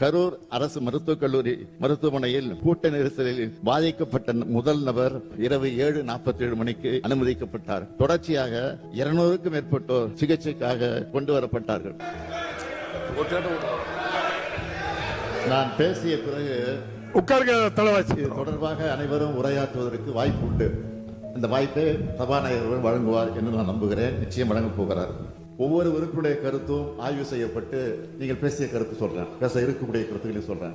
கரூர் அரசு மருத்துவக் கல்லூரி மருத்துவமனையில் கூட்ட நெரிசலில் பாதிக்கப்பட்ட முதல் நபர் இரவு ஏழு நாற்பத்தி ஏழு மணிக்கு அனுமதிக்கப்பட்டார். தொடர்ச்சியாக இருநூறுக்கும் மேற்பட்டோர் சிகிச்சைக்காக கொண்டு வரப்பட்டார்கள். நான் பேசிய பிறகு உட்காருங்க தலைவாசி. தொடர்பாக அனைவரும் உரையாற்றுவதற்கு வாய்ப்பு உண்டு. இந்த வாய்ப்பை சபாநாயகர் வழங்குவார் என்று நான் நம்புகிறேன். நிச்சயம் வழங்கப் போகிறார். ஒவ்வொரு உறுப்பினுடைய கருத்தும் ஆய்வு செய்யப்பட்டு நீங்கள் பேசிய கருத்து சொல்றேன். பேச இருக்கக்கூடிய கருத்துக்களை சொல்றேன்.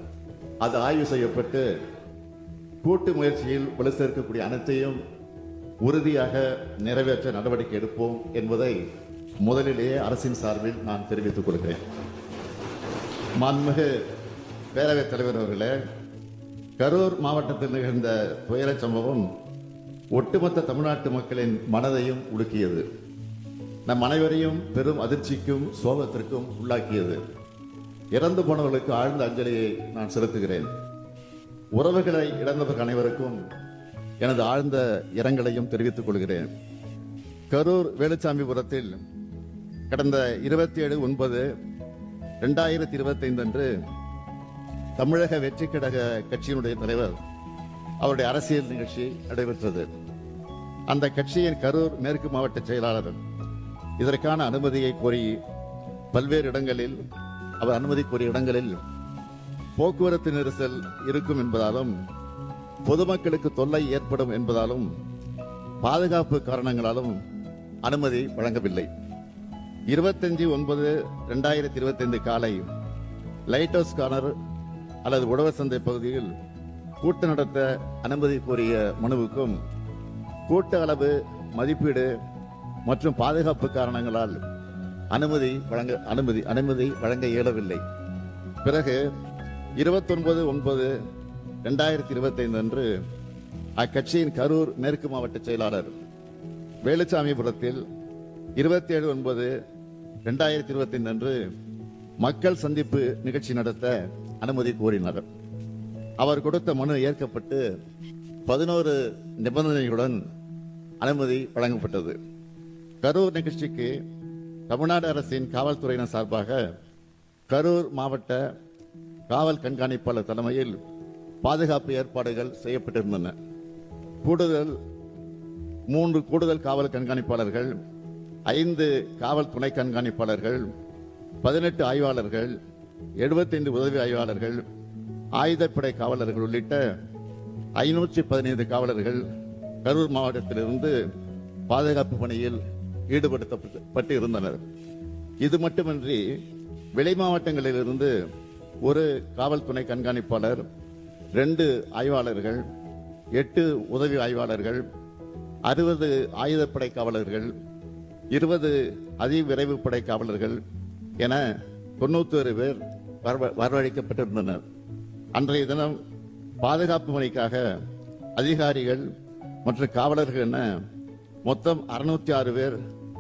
அது ஆய்வு செய்யப்பட்டு கூட்டு முயற்சியில் வலு சேர்க்கக்கூடிய அனைத்தையும் உறுதியாக நிறைவேற்ற நடவடிக்கை எடுப்போம் என்பதை முதலிலேயே அரசின் சார்பில் நான் தெரிவித்துக் கொள்கிறேன். மாண்புமிகு பேரவைத் தலைவர் அவர்களே கரூர் மாவட்டத்தில் நிகழ்ந்த துயரச் சம்பவம் ஒட்டுமொத்த தமிழ்நாட்டு மக்களின் மனதையும் உடுக்கியது நம் அனைவரையும் பெரும் அதிர்ச்சிக்கும் சோகத்திற்கும் உள்ளாக்கியது. இறந்து போனவர்களுக்கு ஆழ்ந்த அஞ்சலியை நான் செலுத்துகிறேன். உறவுகளை இழந்தவர்கள் அனைவருக்கும் எனது ஆழ்ந்த இரங்கலையும் தெரிவித்துக் கொள்கிறேன். கரூர் வேலுச்சாமிபுரத்தில் கடந்த இருபத்தி ஏழு ஒன்பது ரெண்டாயிரத்தி இருபத்தைந்து அன்று தமிழக வெற்றி கழக கட்சியினுடைய தலைவர் அவருடைய அரசியல் நிகழ்ச்சி நடைபெற்றது. அந்த கட்சியின் கரூர் மேற்கு மாவட்ட செயலாளர் இதற்கான அனுமதியை கோரி பல்வேறு இடங்களில் அவர் அனுமதி கோரிய இடங்களில் போக்குவரத்து நெரிசல் இருக்கும் என்பதாலும் பொதுமக்களுக்கு தொல்லை ஏற்படும் என்பதாலும் பாதுகாப்பு காரணங்களாலும் அனுமதி வழங்கவில்லை. இருபத்தஞ்சு ஒன்பது ரெண்டாயிரத்தி இருபத்தைந்து காலை லைட் ஹவுஸ் கார்னர் அல்லது உழவர் சந்தை பகுதியில் கூட்டம் நடத்த அனுமதி கோரிய மனுவுக்கும் கூட்ட அளவு மதிப்பீடு மற்றும் பாதுகாப்பு காரணங்களால் அனுமதி வழங்க அனுமதி அனுமதி வழங்க இயலவில்லை. பிறகு இருபத்தொன்பது ஒன்பது ரெண்டாயிரத்தி இருபத்தைந்து அன்று அக்கட்சியின் கரூர் மேற்கு மாவட்ட செயலாளர் வேலுச்சாமிபுரத்தில் இருபத்தி ஏழு ஒன்பது ரெண்டாயிரத்தி இருபத்தைந்து அன்று மக்கள் சந்திப்பு நிகழ்ச்சி நடத்த அனுமதி கோரினார். அவர் கொடுத்த மனு ஏற்கப்பட்டு பதினோரு நிபந்தனைகளுடன் அனுமதி வழங்கப்பட்டது. கரூர் நிகழ்ச்சிக்கு தமிழ்நாடு அரசின் காவல்துறையினர் சார்பாக கரூர் மாவட்ட காவல் கண்காணிப்பாளர் தலைமையில் பாதுகாப்பு ஏற்பாடுகள் செய்யப்பட்டிருந்தன. கூடுதல் மூன்று கூடுதல் காவல் கண்காணிப்பாளர்கள் ஐந்து காவல் துணை கண்காணிப்பாளர்கள் பதினெட்டு ஆய்வாளர்கள் 75 உதவி ஆய்வாளர்கள் ஆயுதப்படை காவலர்கள் உள்ளிட்ட ஐநூற்றி பதினைந்து காவலர்கள் கரூர் மாவட்டத்திலிருந்து பாதுகாப்பு பணியில் ஈடுபடுத்தப்பட்டு இருந்தனர் இது மட்டுமின்றி விளை மாவட்டங்களிலிருந்து ஒரு காவல்துறை கண்காணிப்பாளர் ரெண்டு ஆய்வாளர்கள் எட்டு உதவி ஆய்வாளர்கள் அறுபது ஆயுதப்படை காவலர்கள் இருபது அதிவிரைவு படை காவலர்கள் என தொண்ணூத்தொரு பேர் வரவ- வரவழைக்கப்பட்டிருந்தனர். அன்றைய தினம் பாதுகாப்பு பணிக்காக அதிகாரிகள் மற்றும் காவலர்கள் என மொத்தம் அறுநூத்தி ஆறு பேர்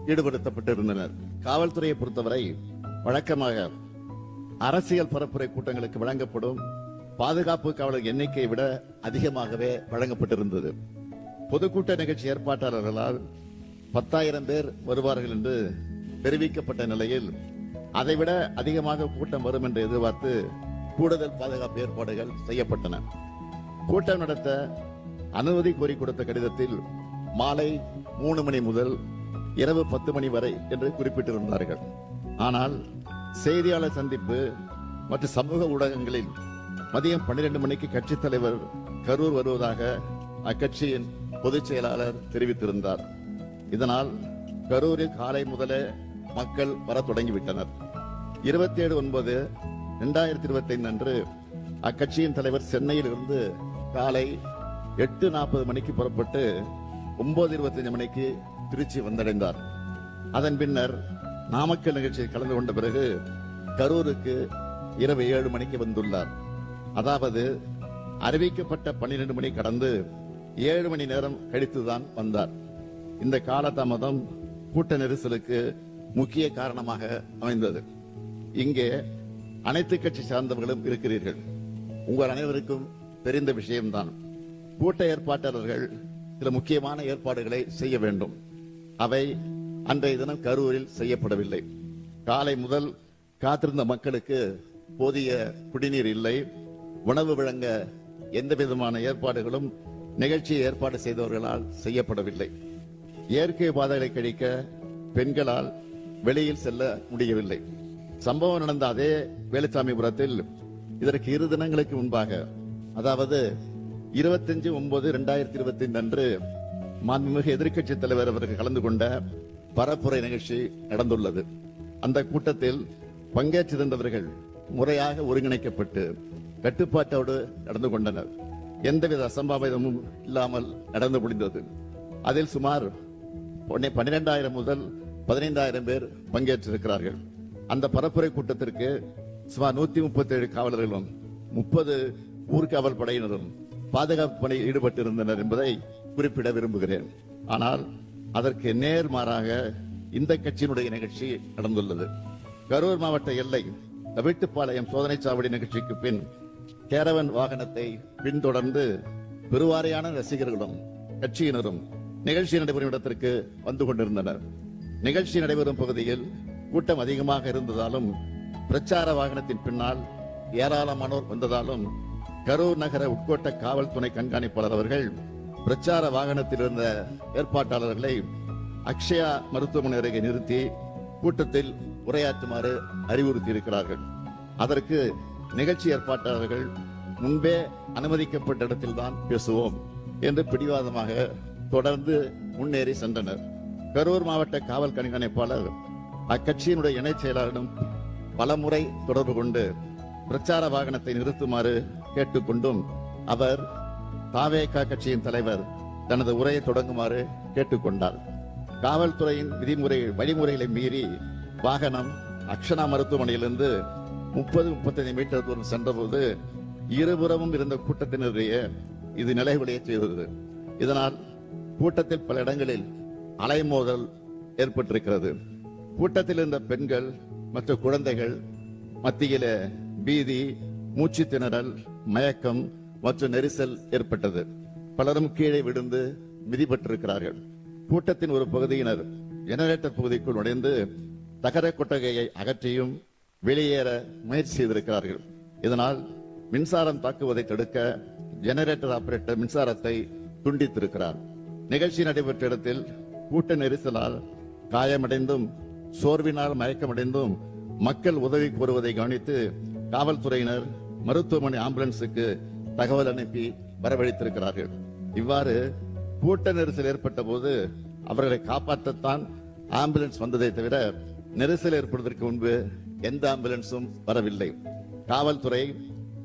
ஈடுபடுத்தப்பட்டிருந்தனர். காவல்துறையை பொறுத்தவரை வழக்கமாக அரசியல் பரப்புரை கூட்டங்களுக்கு வழங்கப்படும் பாதுகாப்பு காவலர் எண்ணிக்கையை விட அதிகமாகவே வழங்கப்பட்டிருந்தது. பொதுக்கூட்ட நிகழ்ச்சி ஏற்பாட்டாளர்களால் பத்தாயிரம் பேர் வருவார்கள் என்று தெரிவிக்கப்பட்ட நிலையில் அதைவிட அதிகமாக கூட்டம் வரும் என்று எதிர்பார்த்து கூடுதல் பாதுகாப்பு ஏற்பாடுகள் செய்யப்பட்டன. கூட்டம் நடத்த அனுமதி கோரி கொடுத்த கடிதத்தில் மாலை மூணு மணி முதல் இரவு பத்து மணி வரை என்று குறிப்பிட்டிருந்தார்கள். ஆனால் செய்தியாளர் சந்திப்பு மற்றும் சமூக ஊடகங்களில் மதியம் 12 மணிக்கு கட்சித் தலைவர் கரூர் வருவதாக அக்கட்சியின் பொதுச் செயலாளர் தெரிவித்திருந்தார். இதனால் கரூரில் காலை முதலே மக்கள் வர தொடங்கிவிட்டனர். இருபத்தி ஏழு ஒன்பது இரண்டாயிரத்தி இருபத்தி ஐந்து அன்று அக்கட்சியின் தலைவர் சென்னையில் இருந்து காலை எட்டு நாற்பது மணிக்கு புறப்பட்டு ஒன்பது இருபத்தஞ்சு மணிக்கு திருச்சி வந்தடைந்தார். அதன் பின்னர் நாமக்கல் நிகழ்ச்சியில் கலந்து கொண்ட பிறகு கரூருக்கு இரவு ஏழு மணிக்கு வந்துள்ளார். அதாவது அறிவிக்கப்பட்ட பன்னிரண்டு மணி கடந்து ஏழு மணி நேரம் கழித்துதான் வந்தார். இந்த காலதாமதம் கூட்ட நெரிசலுக்கு முக்கிய காரணமாக அமைந்தது. இங்கே அனைத்து கட்சி சார்ந்தவர்களும் இருக்கிறீர்கள். உங்கள் அனைவருக்கும் தெரிந்த விஷயம்தான். கூட்ட ஏற்பாட்டாளர்கள் சில முக்கியமான ஏற்பாடுகளை செய்ய வேண்டும். அவை அன்றைய தினம் கரூரில் செய்யப்படவில்லை. காலை முதல் காத்திருந்த மக்களுக்கு போதிய குடிநீர் இல்லை. உணவு வழங்க எந்த விதமான ஏற்பாடுகளும் நிகழ்ச்சியை ஏற்பாடு செய்தவர்களால் செய்யப்படவில்லை. இயற்கை பாதைகளை கழிக்க பெண்களால் வெளியில் செல்ல முடியவில்லை. சம்பவம் நடந்த அதே வேலுசாமிபுரத்தில் இதற்கு இரு தினங்களுக்கு முன்பாக அதாவது இருபத்தஞ்சு ஒன்பது இரண்டாயிரத்தி இருபத்தி ஐந்து அன்று மாண்புமிகு எதிர்க்கட்சி தலைவர் அவர்கள் கலந்து கொண்ட பரப்புரை நிகழ்ச்சி நடந்துள்ளது. அந்த கூட்டத்தில் பங்கேற்றிருந்தவர்கள் முறையாக ஒருங்கிணைக்கப்பட்டு கட்டுப்பாட்டோடு நடந்து கொண்டனர். எந்தவித அசம்பாவிதமும் இல்லாமல் நடந்து முடிந்தது. அதில் சுமார் பன்னிரெண்டாயிரம் முதல் பதினைந்தாயிரம் பேர் பங்கேற்றிருக்கிறார்கள். அந்த பரப்புரை கூட்டத்திற்கு சுமார் நூத்தி முப்பத்தி ஏழு காவலர்களும் முப்பது ஊர்காவல் படையினரும் பாதுகாப்பு பணியில் ஈடுபட்டிருந்தனர் என்பதை குறிப்பிட விரும்புகிறேன். ஆனால் அதற்கு நேர்மாறாக இந்த கட்சியினுடைய நிகழ்ச்சி நடந்துள்ளது. கரூர் மாவட்ட எல்லை தவிட்டுப்பாளையம் சோதனை சாவடி நிகழ்ச்சிக்கு பின் கேரவன் வாகனத்தை பின்தொடர்ந்து பெருவாரியான ரசிகர்களும் கட்சியினரும் நிகழ்ச்சி நடைபெறும் இடத்திற்கு வந்து கொண்டிருந்தனர். நிகழ்ச்சி நடைபெறும் பகுதியில் கூட்டம் அதிகமாக இருந்ததாலும் பிரச்சார வாகனத்தின் பின்னால் ஏராளமானோர் வந்ததாலும் கரூர் நகர உட்கோட்ட காவல்துறை கண்காணிப்பாளர் அவர்கள் பிரச்சார வாகனத்தில் இருந்த ஏற்பாட்டாளர்களை அக்ஷயா மருத்துவமனை அருகே நிறுத்தி கூட்டத்தில் உரையாற்றுமாறு அறிவுறுத்தி இருக்கிறார்கள் அதற்கு நிகழ்ச்சி ஏற்பாட்டாளர்கள் முன்பே அனுமதிக்கப்பட்ட இடத்தில்தான் பேசுவோம் என்று பிடிவாதமாக தொடர்ந்து முன்னேறி சென்றனர். கரூர் மாவட்ட காவல் கண்காணிப்பாளர் அக்கட்சியினுடைய இணைச் செயலாளரிடம் பலமுறை தொடர்பு கொண்டு பிரச்சார வாகனத்தை நிறுத்துமாறு கேட்டுக்கொண்டும் அவர் தாவேகா கட்சியின் தலைவர் தனது உரையை தொடங்குமாறு கேட்டுக்கொண்டார். காவல்துறையின் விதிமுறை வழிமுறைகளை மீறி வாகனம் அக்ஷனா மருத்துவமனையிலிருந்து முப்பது முப்பத்தைந்து மீட்டர் தூரம் சென்றபோது இருபுறமும் இருந்த கூட்டத்தினருடைய இது நிலைகுலைய செய்தது. இதனால் கூட்டத்தில் பல இடங்களில் அலைமோதல் ஏற்பட்டிருக்கிறது. கூட்டத்தில் இருந்த பெண்கள் மற்ற குழந்தைகள் மத்தியில பீதி மூச்சு திணறல் மயக்கம் மற்றும் நெரிசல் ஏற்பட்டது. பலரும் கீழே விழுந்து மிதிப்பட்டிருக்கிறார்கள் கூட்டத்தின் ஒரு பகுதியினர் ஜெனரேட்டர் பகுதிக்குள் நுழைந்து தகர கொட்டகையை அகற்றியும் வெளியேற முயற்சி செய்திருக்கிறார்கள். இதனால் மின்சாரம் தாக்குவதை தடுக்க ஜெனரேட்டர் ஆபரேட்டர் மின்சாரத்தை துண்டித்திருக்கிறார். நிகழ்ச்சி நடைபெற்ற இடத்தில் கூட்ட நெரிசலால் காயமடைந்தும் சோர்வினால் மயக்கமடைந்தும் மக்கள் உதவி கோருவதை கவனித்து காவல்துறையினர் மருத்துவமனை ஆம்புலன்ஸுக்கு தகவல் அனுப்பி வரவழைத்திருக்கிறார்கள். இவ்வாறு கூட்ட நெரிசல் ஏற்பட்ட போது அவர்களை காப்பாற்றத்தான் ஆம்புலன்ஸ் வந்ததை தவிர நெரிசல் ஏற்படுவதற்கு முன்பு எந்த ஆம்புலன்ஸும் வரவில்லை. காவல்துறை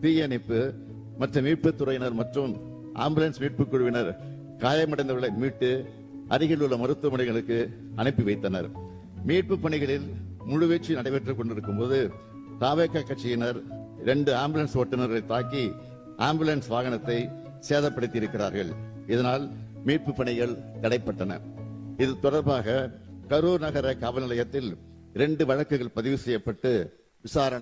தீயணைப்பு மற்றும் மீட்புத் துறையினர் மற்றும் ஆம்புலன்ஸ் மீட்புக் குழுவினர் காயமடைந்தவர்களை மீட்டு அருகில் உள்ள மருத்துவமனைகளுக்கு அனுப்பி வைத்தனர். மீட்பு பணிகளில் முழுவீச்சு நடைபெற்றுக் கொண்டிருக்கும் போது தாவேக கட்சியினர் இரண்டு ஆம்புலன்ஸ் ஓட்டுநர்களை தாக்கி ஆம்புலன்ஸ் வாகனத்தை சேதப்படுத்தி இருக்கிறார்கள் இதனால் மீட்பு பணிகள் தடைப்பட்டன. இது தொடர்பாக கரூர் நகர காவல் நிலையத்தில் இரண்டு வழக்குகள் பதிவு செய்யப்பட்டு விசாரணை